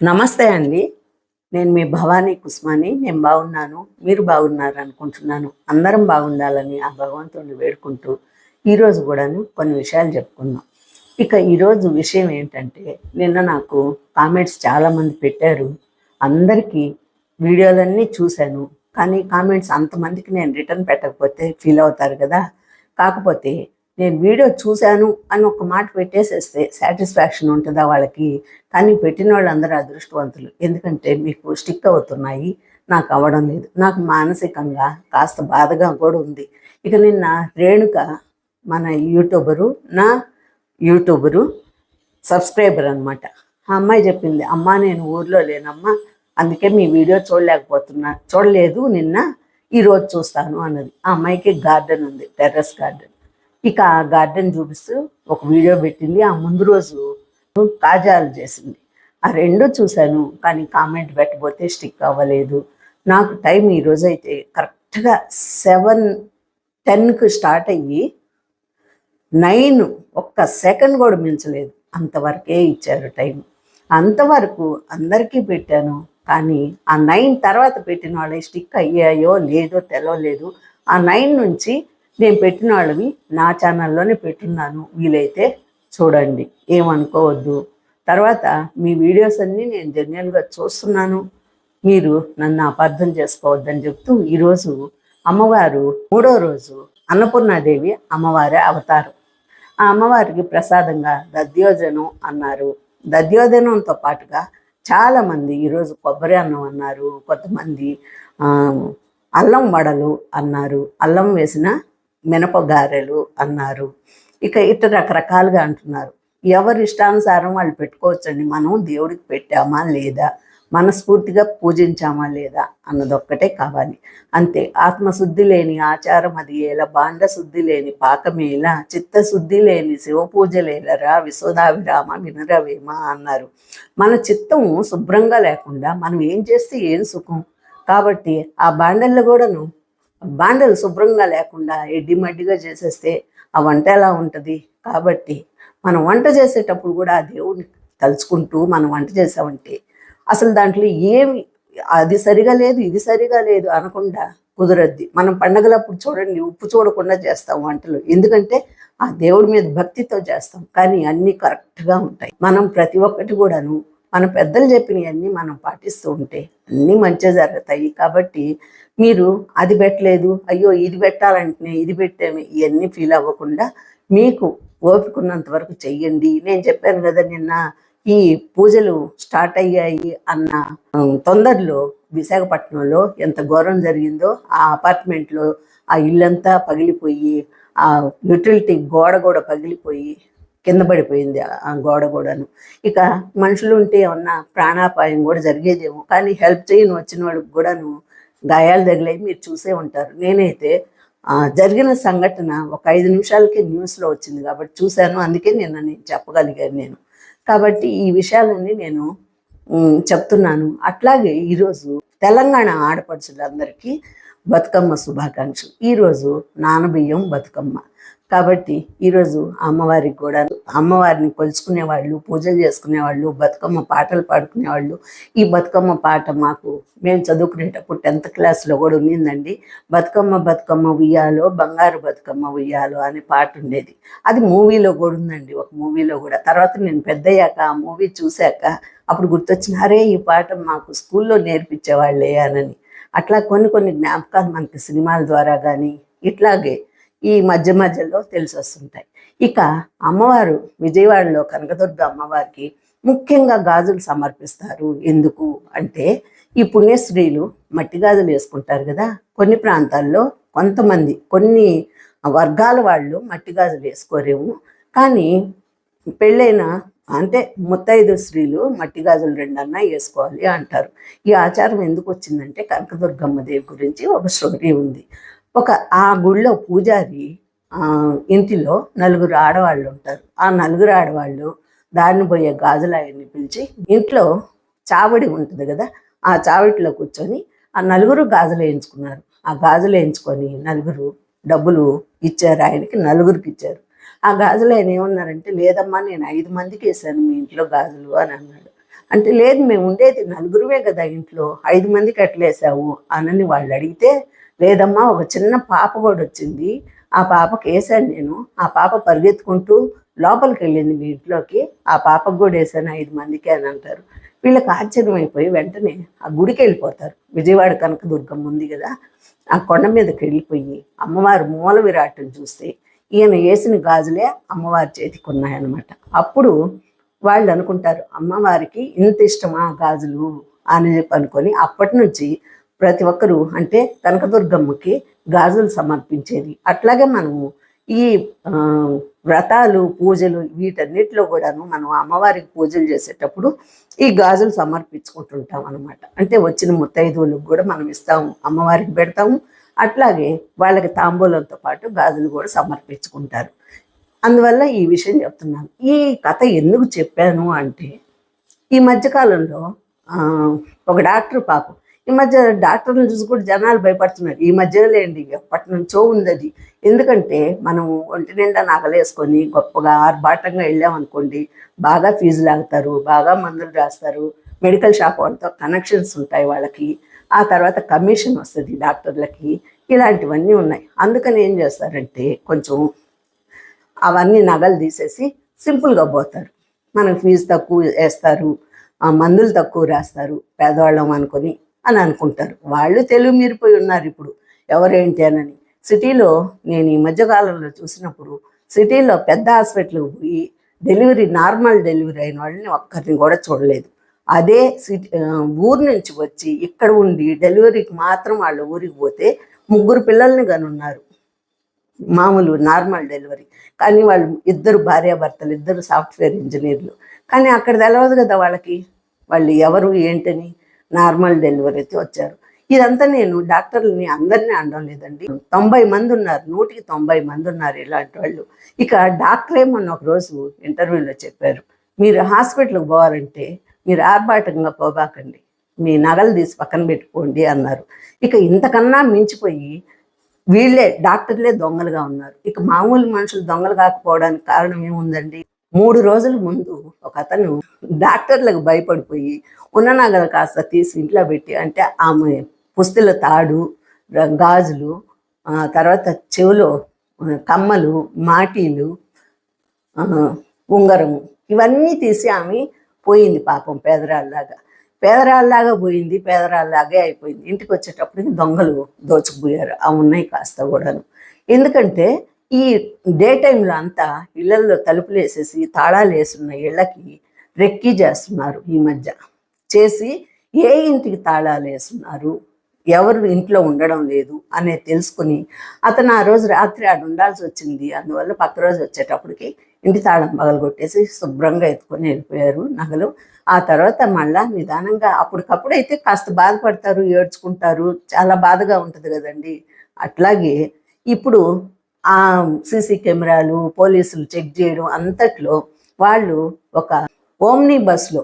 నమస్తే అండి. నేను మీ భవానీ కుస్మాని. నేను బాగున్నాను. మీరు బాగున్నారు అనుకుంటున్నాను. అందరం బాగుండాలని ఆ భగవంతుడిని వేడుకుంటూ ఈరోజు కూడాను కొన్ని విషయాలు చెప్పుకుందాం. ఇక ఈరోజు విషయం ఏంటంటే నిన్న నాకు కామెంట్స్ చాలామంది పెట్టారు. అందరికీ వీడియోలన్నీ చూశాను. కానీ కామెంట్స్ అంతమందికి నేను రిటర్న్ పెట్టకపోతే ఫీల్ అవుతారు కదా. కాకపోతే నేను వీడియో చూశాను అని ఒక మాట పెట్టేసేస్తే సాటిస్ఫాక్షన్ ఉంటుందా వాళ్ళకి? కానీ పెట్టిన వాళ్ళందరూ అదృష్టవంతులు. ఎందుకంటే మీకు స్టిక్ అవుతున్నాయి నాకు అవ్వడం లేదు. నాకు మానసికంగా కాస్త బాధగా కూడా ఉంది. ఇక నిన్న రేణుక మన యూట్యూబరు నా యూట్యూబరు సబ్స్క్రైబర్ అనమాట ఆ అమ్మాయి చెప్పింది అమ్మా నేను ఊర్లో లేనమ్మా అందుకే మీ వీడియో చూడలేకపోతున్నా చూడలేదు నిన్న ఈరోజు చూస్తాను అన్నది. ఆ అమ్మాయికి గార్డెన్ ఉంది టెర్రస్ గార్డెన్. ఇక ఆ గార్డెన్ చూపిస్తూ ఒక వీడియో పెట్టింది. ఆ ముందు రోజు కాజాలు చేసింది. ఆ రెండు చూశాను కానీ కామెంట్ పెట్టబోతే స్టిక్ అవ్వలేదు. నాకు టైం ఈరోజు అయితే కరెక్ట్గా సెవెన్ టెన్కి స్టార్ట్ అయ్యి నైన్ ఒక్క సెకండ్ కూడా మించలేదు. అంతవరకే ఇచ్చారు టైం. అంతవరకు అందరికీ పెట్టాను కానీ ఆ నైన్ తర్వాత పెట్టిన వాళ్ళే స్టిక్ అయ్యాయో లేదో తెలవలేదు. ఆ నైన్ నుంచి నేను పెట్టిన వాళ్ళవి నా ఛానల్లోనే పెట్టున్నాను వీలైతే చూడండి. ఏమనుకోవద్దు. తర్వాత మీ వీడియోస్ అన్నీ నేను జన్యున్గా చూస్తున్నాను. మీరు నన్ను అపార్థం చేసుకోవద్దని చెప్తూ ఈరోజు అమ్మవారు మూడో రోజు అన్నపూర్ణాదేవి అమ్మవారి అవతారం. ఆ అమ్మవారికి ప్రసాదంగా దద్యోజనం అన్నారు. దద్యోజనంతో పాటుగా చాలామంది ఈరోజు కొబ్బరి అన్నం అన్నారు కొంతమంది అల్లం వడలు అన్నారు. అల్లం వేసిన మినపగారెలు అన్నారు. ఇక ఇట్లా రకరకాలుగా అంటున్నారు. ఎవరి ఇష్టానుసారం వాళ్ళు పెట్టుకోవచ్చండి? మనం దేవుడికి పెట్టామా లేదా? మనస్ఫూర్తిగా పూజించామా లేదా? అన్నదొక్కటే కావాలి. అంతే. ఆత్మశుద్ధి లేని ఆచారం అది ఎలా? బాండ శుద్ధి లేని పాకమేల చిత్తశుద్ధి లేని శివ పూజలేలరా విశోదావిరామ వినరవేమ అన్నారు. మన చిత్తం శుభ్రంగా లేకుండా మనం ఏం చేస్తే ఏం సుఖం? కాబట్టి ఆ బాండల్లో కూడాను బాండలు శుభ్రంగా లేకుండా ఎడ్డిమడ్డిగా చేసేస్తే ఆ వంట ఎలా ఉంటుంది? కాబట్టి మనం వంట చేసేటప్పుడు కూడా ఆ దేవుడిని తలుచుకుంటూ మనం వంట చేసామంటే అసలు దాంట్లో ఏమి అది సరిగా లేదు ఇది సరిగా లేదు అనకుండా కుదరద్ది. మనం పండగలప్పుడు చూడండి ఉప్పు చూడకుండా చేస్తాం వంటలు. ఎందుకంటే ఆ దేవుడి మీద భక్తితో చేస్తాం. కానీ అన్నీ కరెక్ట్గా ఉంటాయి. మనం ప్రతి ఒక్కటి కూడాను మన పెద్దలు చెప్పినవన్నీ మనం పాటిస్తూ ఉంటే అన్నీ మంచిగా జరుగుతాయి. కాబట్టి మీరు అది పెట్టలేదు అయ్యో ఇది పెట్టాలంటే ఇది పెట్టామే ఇవన్నీ ఫీల్ అవ్వకుండా మీకు ఓపికన్నంత వరకు చెయ్యండి. నేను చెప్పాను కదా నిన్న ఈ పూజలు స్టార్ట్ అయ్యాయి అన్న తొందరలో విశాఖపట్నంలో ఎంత ఘోరం జరిగిందో ఆ అపార్ట్మెంట్లో ఆ ఇల్లంతా పగిలిపోయి ఆ యూటిలిటీ గోడ కూడా పగిలిపోయి కింద పడిపోయింది ఆ- ఆ గోడ కూడాను. ఇక మనుషులు ఉంటే ఏమన్నా ప్రాణాపాయం కూడా జరిగేదేమో కానీ హెల్ప్ చేయని వచ్చిన వాళ్ళకి కూడాను గాయాలు తగిలాయి మీరు చూసే ఉంటారు. నేనైతే జరిగిన సంఘటన ఒక ఐదు నిమిషాలకే న్యూస్లో వచ్చింది కాబట్టి చూశాను. అందుకే నిన్న నేను చెప్పగలిగాను నేను. కాబట్టి ఈ విషయాలన్నీ నేను చెప్తున్నాను. అట్లాగే ఈరోజు తెలంగాణ ఆడపడుచులందరికీ బతుకమ్మ శుభాకాంక్షలు. ఈరోజు నానబియ్యం బతుకమ్మ. కాబట్టి ఈరోజు అమ్మవారికి కూడా అమ్మవారిని కొలుచుకునే వాళ్ళు పూజలు చేసుకునే వాళ్ళు బతుకమ్మ పాటలు పాడుకునే వాళ్ళు. ఈ బతుకమ్మ పాట మాకు మేము చదువుకునేటప్పుడు టెన్త్ క్లాస్లో కూడా ఉన్నిందండి. బతుకమ్మ బతుకమ్మ ఉయ్యాలో బంగారు బతుకమ్మ ఉయ్యాలో అనే పాట ఉండేది. అది మూవీలో కూడా ఉందండి ఒక మూవీలో కూడా. తర్వాత నేను పెద్దయ్యాక ఆ మూవీ చూశాక అప్పుడు గుర్తొచ్చిన అరే ఈ పాట మాకు స్కూల్లో నేర్పించేవాళ్ళే అనని. అట్లా కొన్ని కొన్ని జ్ఞాపకాలు మనకి సినిమాల ద్వారా కానీ ఇట్లాగే ఈ మధ్య మధ్యలో తెలిసి వస్తుంటాయి ఇక అమ్మవారు విజయవాడలో కనకదుర్గ అమ్మవారికి ముఖ్యంగా గాజులు సమర్పిస్తారు. ఎందుకు అంటే ఈ పుణ్యశ్రీలు మట్టి గాజులు వేసుకుంటారు కదా. కొన్ని ప్రాంతాల్లో కొంతమంది కొన్ని వర్గాల వాళ్ళు మట్టి గాజులు వేసుకోరేమో. కానీ పెళ్ళైన అంటే ముత్తైదు స్త్రీలు మట్టి గాజులు రెండన్నా వేసుకోవాలి అంటారు. ఈ ఆచారం ఎందుకు వచ్చిందంటే కనకదుర్గమ్మ దేవి గురించి ఒక స్టోరీ ఉంది. ఒక ఆ గుళ్ళో పూజారి ఆ, ఇంటిలో నలుగురు ఆడవాళ్ళు ఉంటారు. ఆ నలుగురు ఆడవాళ్ళు దారిని పోయే గాజులు ఆయన్ని పిలిచి ఇంట్లో చావడి ఉంటుంది కదా ఆ చావడిలో కూర్చొని ఆ నలుగురు గాజులు వేయించుకున్నారు. ఆ గాజులు వేయించుకొని నలుగురు డబ్బులు ఇచ్చారు ఆయనకి నలుగురికి ఇచ్చారు. ఆ గాజులు ఆయన ఏమన్నారంటే లేదమ్మా నేను ఐదు మందికి వేసాను మీ ఇంట్లో గాజులు అని అన్నాడు అంటే లేదు మేము ఉండేది నలుగురువే కదా ఇంట్లో. ఐదు మందికి అట్లేసావు అనని వాళ్ళు అడిగితే లేదమ్మా ఒక చిన్న పాప కూడా వచ్చింది. ఆ పాపకి వేసాను నేను. ఆ పాప పరిగెత్తుకుంటూ లోపలికి వెళ్ళింది మీ ఇంట్లోకి. ఆ పాపకు కూడా వేసాను ఐదు మందికి అని అంటారు. వీళ్ళకి ఆశ్చర్యం అయిపోయి వెంటనే ఆ గుడికి వెళ్ళిపోతారు. విజయవాడ కనకదుర్గం ఉంది కదా ఆ కొండ మీదకి వెళ్ళిపోయి అమ్మవారి మూల విరాటం చూస్తే ఈయన వేసిన గాజులే అమ్మవారి చేతికి ఉన్నాయన్నమాట. అప్పుడు వాళ్ళు అనుకుంటారు అమ్మవారికి ఇంత ఇష్టమా గాజులు? అని చెప్పి అనుకొని అప్పటి నుంచి ప్రతి ఒక్కరూ అంటే కనకదుర్గమ్మకి గాజులు సమర్పించేది. అట్లాగే మనము ఈ వ్రతాలు పూజలు వీటన్నిటిలో కూడాను మనం అమ్మవారికి పూజలు చేసేటప్పుడు ఈ గాజులు సమర్పించుకుంటుంటాం అనమాట అంటే వచ్చిన ముత్తైదువులకు కూడా మనం ఇస్తాము అమ్మవారికి పెడతాము. అట్లాగే వాళ్ళకి తాంబూలంతో పాటు గాజులు కూడా సమర్పించుకుంటారు. అందువల్ల ఈ విషయం చెప్తున్నాను. ఈ కథ ఎందుకు చెప్పాను అంటే ఈ మధ్యకాలంలో ఒక డాక్టర్ పాపం ఈ మధ్య డాక్టర్ని చూసి కూడా జనాలు భయపడుతున్నారు. ఈ మధ్యలో లేండి ఎప్పటి నుంచో ఉంది అది. ఎందుకంటే మనం ఒంటి నిండా నగలేసుకొని గొప్పగా ఆర్భాటంగా వెళ్ళామనుకోండి బాగా ఫీజు లాగుతారు బాగా మందులు రాస్తారు మెడికల్ షాప్ వాళ్ళతో కనెక్షన్స్ ఉంటాయి వాళ్ళకి ఆ తర్వాత కమిషన్ వస్తుంది డాక్టర్లకి ఇలాంటివన్నీ ఉన్నాయి. అందుకని ఏం చేస్తారంటే కొంచెం అవన్నీ నగలు తీసేసి సింపుల్గా పోతారు. మనకు ఫీజు తక్కువ వేస్తారు మందులు తక్కువ రాస్తారు పేదవాళ్ళం అనుకొని అని అనుకుంటారు. వాళ్ళు తెలుగు మీరిపోయి ఉన్నారు ఇప్పుడు. ఎవరేంటి అని సిటీలో నేను ఈ మధ్యకాలంలో చూసినప్పుడు సిటీలో పెద్ద హాస్పిటల్కి పోయి డెలివరీ నార్మల్ డెలివరీ అయిన వాళ్ళని ఒక్కరిని కూడా చూడలేదు. అదే సిటీ ఊరు నుంచి వచ్చి ఇక్కడ ఉండి డెలివరీకి మాత్రం వాళ్ళ ఊరికి పోతే ముగ్గురు పిల్లల్ని కనున్నారు. మామూలు నార్మల్ డెలివరీ. కానీ వాళ్ళు ఇద్దరు భార్యాభర్తలు ఇద్దరు సాఫ్ట్వేర్ ఇంజనీర్లు. కానీ అక్కడ తెలవదు కదా వాళ్ళకి. వాళ్ళు ఎవరు ఏంటని నార్మల్ డెలివరీతో వచ్చారు. ఇదంతా నేను డాక్టర్లని అందరినీ అనడం లేదండి. తొంభై మంది ఉన్నారు నూటికి తొంభై మంది ఉన్నారు ఇలాంటి వాళ్ళు. ఇక డాక్టరే మొన్న ఒక రోజు ఇంటర్వ్యూలో చెప్పారు. మీరు హాస్పిటల్కి పోవాలంటే మీరు ఆర్భాటంగా పోబాకండి. మీ నగలు తీసి పక్కన పెట్టుకోండి అన్నారు. ఇక ఇంతకన్నా మించిపోయి వీళ్ళే డాక్టర్లే దొంగలుగా ఉన్నారు. ఇక మామూలు మనుషులు దొంగలు కాకపోవడానికి కారణం ఏముందండి? మూడు రోజుల ముందు ఒక అతను డాక్టర్లకు భయపడిపోయి ఉన్న నగలు కాస్త తీసి ఇంట్లో పెట్టి అంటే ఆమె పుస్తుల తాడు గాజులు తర్వాత చెవిలో కమ్మలు మాటీలు ఉంగరము ఇవన్నీ తీసి ఆమె పోయింది పాపం పేదరాళ్ళలాగా. పేదరాళ్ళలాగా పోయింది పేదరాళ్ళలాగే అయిపోయింది. ఇంటికి వచ్చేటప్పటికి దొంగలు దోచుకుపోయారు. ఆ ఉన్నాయి కాస్త కూడాను. ఎందుకంటే ఈ డే టైంలో అంతా ఇళ్ళలో తలుపులు వేసేసి తాళాలు వేసున్న ఇళ్ళకి రెక్కీ చేస్తున్నారు ఈ మధ్య. చేసి ఏ ఇంటికి తాళాలు వేస్తున్నారు? ఎవరు ఇంట్లో ఉండడం లేదు అనేది తెలుసుకుని అతను ఆ రోజు రాత్రి ఆడు ఉండాల్సి వచ్చింది. అందువల్ల పక్క రోజు వచ్చేటప్పటికి ఇంటి తాళం పగలగొట్టేసి శుభ్రంగా ఎత్తుకొని వెళ్ళిపోయారు నగలు. ఆ తర్వాత మళ్ళా నిదానంగా అప్పటికప్పుడు అయితే కాస్త బాధపడతారు ఏడ్చుకుంటారు చాలా బాధగా ఉంటుంది కదండి. అట్లాగే ఇప్పుడు ఆ సీసీ కెమెరాలు పోలీసులు చెక్ చేయడం అంతట్లో వాళ్ళు ఒక ఓమ్ని బస్లో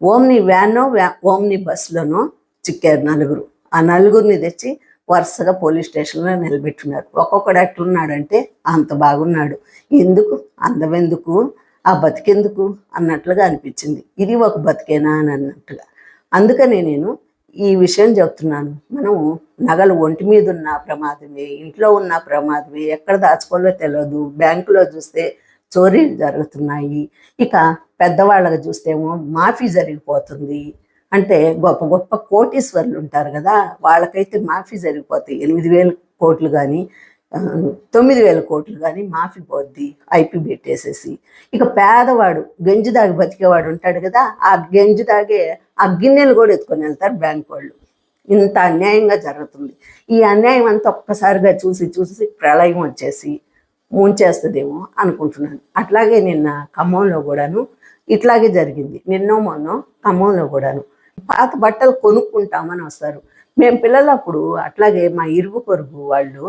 ఓమ్ని వ్యానో వ్యా ఓమ్ని బస్సులోనో చిక్కారు నలుగురు. ఆ నలుగురిని తెచ్చి వరుసగా పోలీస్ స్టేషన్లో నిలబెట్టున్నారు. ఒక్కొక్కడు ఎట్లున్నాడంటే అంత బాగున్నాడు. ఎందుకు? అందమెందుకు? ఆ బతికెందుకు? అన్నట్లుగా అనిపించింది. ఇది ఒక బతికేనా అని అన్నట్టుగా. అందుకనే నేను ఈ విషయం చెప్తున్నాను. మనము నగలు ఒంటి మీద ఉన్న ప్రమాదమే ఇంట్లో ఉన్న ప్రమాదమే ఎక్కడ దాచుకోవాలో తెలియదు బ్యాంకులో చూస్తే చోరీలు జరుగుతున్నాయి. ఇక పెద్దవాళ్ళకి చూస్తేమో మాఫీ జరిగిపోతుంది. అంటే గొప్ప గొప్ప కోటీశ్వర్లు ఉంటారు కదా వాళ్ళకైతే మాఫీ జరిగిపోతాయి. ఎనిమిది వేల కోట్లు కానీ తొమ్మిది వేల కోట్లు కానీ మాఫీ పోద్ది ఐపీ పెట్టేసేసి. ఇక పేదవాడు గంజి దాగి బతికేవాడు ఉంటాడు కదా ఆ గంజి దాగే ఆ గిన్నెలు కూడా ఎత్తుకొని వెళ్తారు బ్యాంక్ వాళ్ళు. ఇంత అన్యాయంగా జరుగుతుంది. ఈ అన్యాయం అంతా ఒక్కసారిగా చూసి చూసి ప్రళయం వచ్చేసి ముంచేస్తుందేమో అనుకుంటున్నాను. అట్లాగే నిన్న ఖమ్మంలో కూడాను ఇట్లాగే జరిగింది. నిన్నో మొన్నో ఖమ్మంలో కూడాను పాత బట్టలు కొనుక్కుంటామని వస్తారు. మేము పిల్లలప్పుడు అట్లాగే మా ఇరుగు పొరుగు వాళ్ళు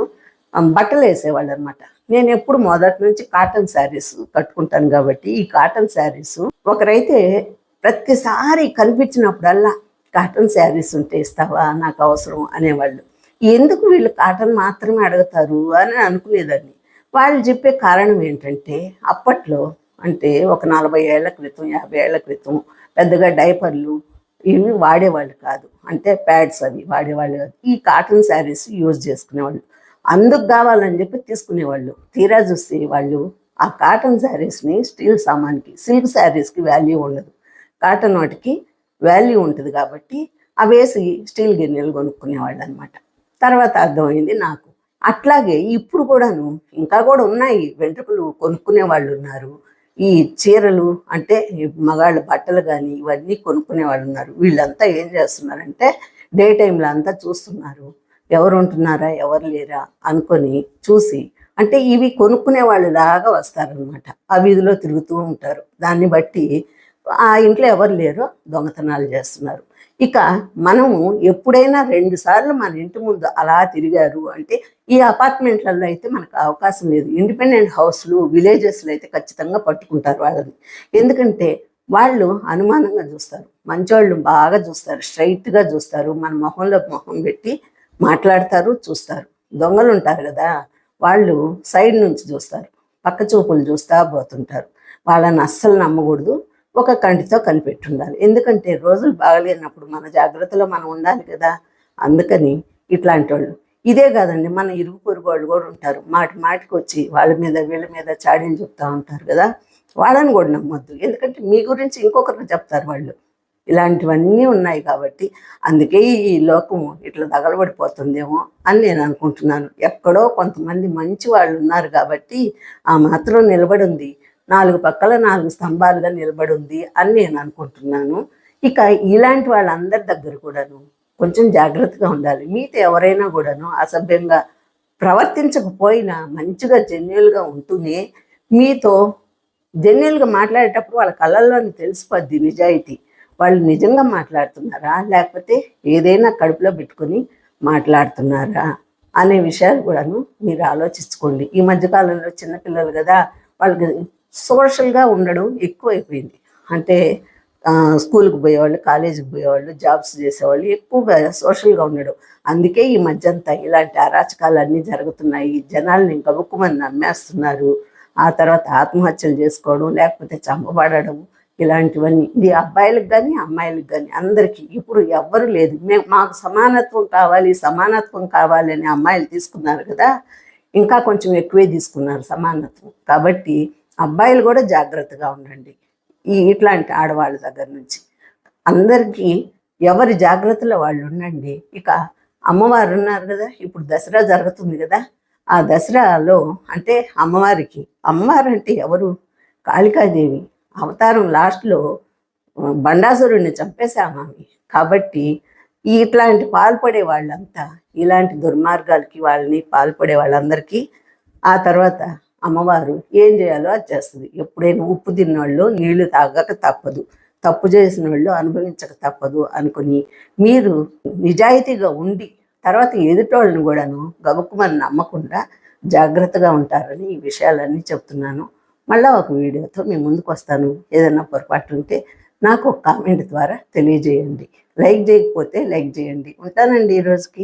బట్టలు వేసేవాళ్ళు అనమాట నేను ఎప్పుడు మొదటి నుంచి కాటన్ శారీస్ కట్టుకుంటాను కాబట్టి ఈ కాటన్ శారీస్ ఒకరైతే ప్రతిసారి కనిపించినప్పుడల్లా కాటన్ శారీస్ ఉంటే ఇస్తావా? నాకు అవసరం అనేవాళ్ళు. ఎందుకు వీళ్ళు కాటన్ మాత్రమే అడుగుతారు? అని అనుకునేదాన్ని. వాళ్ళు చెప్పే కారణం ఏంటంటే అప్పట్లో అంటే ఒక నలభై ఏళ్ళ క్రితం యాభై ఏళ్ళ క్రితం పెద్దగా డైపర్లు ఇవి వాడేవాళ్ళు కాదు. అంటే ప్యాడ్స్ అవి వాడేవాళ్ళు కాదు. ఈ కాటన్ శారీస్ యూజ్ చేసుకునేవాళ్ళు. అందుకు కావాలని చెప్పి తీసుకునేవాళ్ళు. తీరా చూస్తే వాళ్ళు ఆ కాటన్ శారీస్ని స్టీల్ సామాన్కి సిల్క్ శారీస్కి వాల్యూ ఉండదు. కాటన్ వాటికి వాల్యూ ఉంటుంది కాబట్టి అవి వేసి స్టీల్ గిన్నెలు కొనుక్కునేవాళ్ళు అనమాట తర్వాత అర్థమైంది నాకు. అట్లాగే ఇప్పుడు కూడాను ఇంకా కూడా ఉన్నాయి. వెంట్రుకలు కొనుక్కునే వాళ్ళు ఉన్నారు ఈ చీరలు అంటే మగాళ్ళ బట్టలు కానీ ఇవన్నీ కొనుక్కునే వాళ్ళు ఉన్నారు. వీళ్ళంతా ఏం చేస్తున్నారంటే డే టైంలో అంతా చూస్తున్నారు. ఎవరు ఉంటున్నారా? ఎవరు లేరా? అనుకొని చూసి అంటే ఇవి కొనుక్కునే వాళ్ళు లాగా వస్తారనమాట ఆ వీధిలో తిరుగుతూ ఉంటారు. దాన్ని బట్టి ఆ ఇంట్లో ఎవరు లేరో దొంగతనాలు చేస్తున్నారు. ఇక మనము ఎప్పుడైనా రెండు సార్లు మన ఇంటి ముందు అలా తిరిగారు అంటే ఈ అపార్ట్మెంట్లలో అయితే మనకు అవకాశం లేదు. ఇండిపెండెంట్ హౌస్లు విలేజెస్లో అయితే ఖచ్చితంగా పట్టుకుంటారు వాళ్ళని. ఎందుకంటే వాళ్ళు అనుమానంగా చూస్తారు. మంచోళ్ళు బాగా చూస్తారు. స్ట్రైట్గా చూస్తారు. మన మొహంలో మొహం పెట్టి మాట్లాడతారు చూస్తారు. దొంగలు ఉంటారు కదా. వాళ్ళు సైడ్ నుంచి చూస్తారు. పక్క చూపులు చూస్తా పోతుంటారు. వాళ్ళని అస్సలు నమ్మకూడదు. ఒక కంటితో కనిపెట్టుండాలి ఎందుకంటే రోజులు బాగలేనప్పుడు మన జాగ్రత్తలో మనం ఉండాలి కదా. అందుకని ఇట్లాంటి వాళ్ళు ఇదే కాదండి మన ఇరుగు పొరుగు వాళ్ళు కూడా ఉంటారు. మాటి మాటికి వచ్చి వాళ్ళ మీద వీళ్ళ మీద చాడీలు చెప్తా ఉంటారు కదా. వాళ్ళని కూడా నమ్మొద్దు. ఎందుకంటే మీ గురించి ఇంకొకరికి చెప్తారు వాళ్ళు. ఇలాంటివన్నీ ఉన్నాయి కాబట్టి అందుకే ఈ లోకం ఇట్లా తగలబడిపోతుందేమో అని నేను అనుకుంటున్నాను. ఎక్కడో కొంతమంది మంచి వాళ్ళు ఉన్నారు కాబట్టి ఆ మాత్రం నిలబడి ఉంది. నాలుగు పక్కల నాలుగు స్తంభాలుగా నిలబడి ఉంది అని నేను అనుకుంటున్నాను. ఇక ఇలాంటి వాళ్ళందరి దగ్గర కూడాను కొంచెం జాగ్రత్తగా ఉండాలి. మీతో ఎవరైనా కూడాను అసభ్యంగా ప్రవర్తించకపోయినా మంచిగా జెన్యున్గా ఉంటూనే మీతో జెన్యున్గా మాట్లాడేటప్పుడు వాళ్ళ కళ్ళల్లోని తెలిసిపోద్ది నిజాయితీ. వాళ్ళు నిజంగా మాట్లాడుతున్నారా? లేకపోతే ఏదైనా కడుపులో పెట్టుకొని మాట్లాడుతున్నారా? అనే విషయాలు కూడాను మీరు ఆలోచించుకోండి. ఈ మధ్యకాలంలో చిన్నపిల్లలు కదా వాళ్ళకి సోషల్గా ఉండడం ఎక్కువైపోయింది. అంటే స్కూల్కి పోయేవాళ్ళు కాలేజీకి పోయేవాళ్ళు జాబ్స్ చేసేవాళ్ళు ఎక్కువగా సోషల్గా ఉండడం. అందుకే ఈ మధ్యంతా ఇలాంటి అరాచకాలు అన్నీ జరుగుతున్నాయి. జనాల్ని గబుక్కుమని నమ్మేస్తున్నారు. ఆ తర్వాత ఆత్మహత్యలు చేసుకోవడం లేకపోతే చంపబడడం ఇలాంటివన్నీ. ఇది అబ్బాయిలకు కానీ అమ్మాయిలకు కానీ అందరికీ ఇప్పుడు ఎవ్వరు లేదు. మేము మాకు సమానత్వం కావాలి సమానత్వం కావాలి అని అమ్మాయిలు తీసుకున్నారు కదా. ఇంకా కొంచెం ఎక్కువే తీసుకున్నారు సమానత్వం. కాబట్టి అబ్బాయిలు కూడా జాగ్రత్తగా ఉండండి. ఈ ఇట్లాంటి ఆడవాళ్ళ దగ్గర నుంచి. అందరికీ ఎవరి జాగ్రత్తలో వాళ్ళు ఉండండి. ఇక అమ్మవారు ఉన్నారు కదా ఇప్పుడు దసరా జరుగుతుంది కదా ఆ దసరాలో అంటే అమ్మవారికి అమ్మవారు అంటే ఎవరు? కాళికాదేవి. అవతారం లాస్ట్లో బండాసురుడిని చంపేశామామి కాబట్టి ఇట్లాంటి పాల్పడే వాళ్ళంతా ఇలాంటి దుర్మార్గాలకి వాళ్ళని పాల్పడే వాళ్ళందరికీ ఆ తర్వాత అమ్మవారు ఏం చేయాలో అది చేస్తుంది. ఎప్పుడైనా ఉప్పు తిన్నోళ్ళు నీళ్ళు తాగక తప్పదు. తప్పు చేసిన వాళ్ళు అనుభవించక తప్పదు అనుకుని మీరు నిజాయితీగా ఉండి తర్వాత ఎదుటోళ్ళని కూడాను గబుక్కుమని నమ్మకుండా జాగ్రత్తగా ఉంటారని ఈ విషయాలన్నీ చెప్తున్నాను. మళ్ళీ ఒక వీడియోతో మీ ముందుకు వస్తాను. ఏదైనా పొరపాటు ఉంటే నాకు ఒక కామెంట్ ద్వారా తెలియజేయండి. లైక్ చేయకపోతే లైక్ చేయండి. ఉంటానండి ఈ రోజుకి.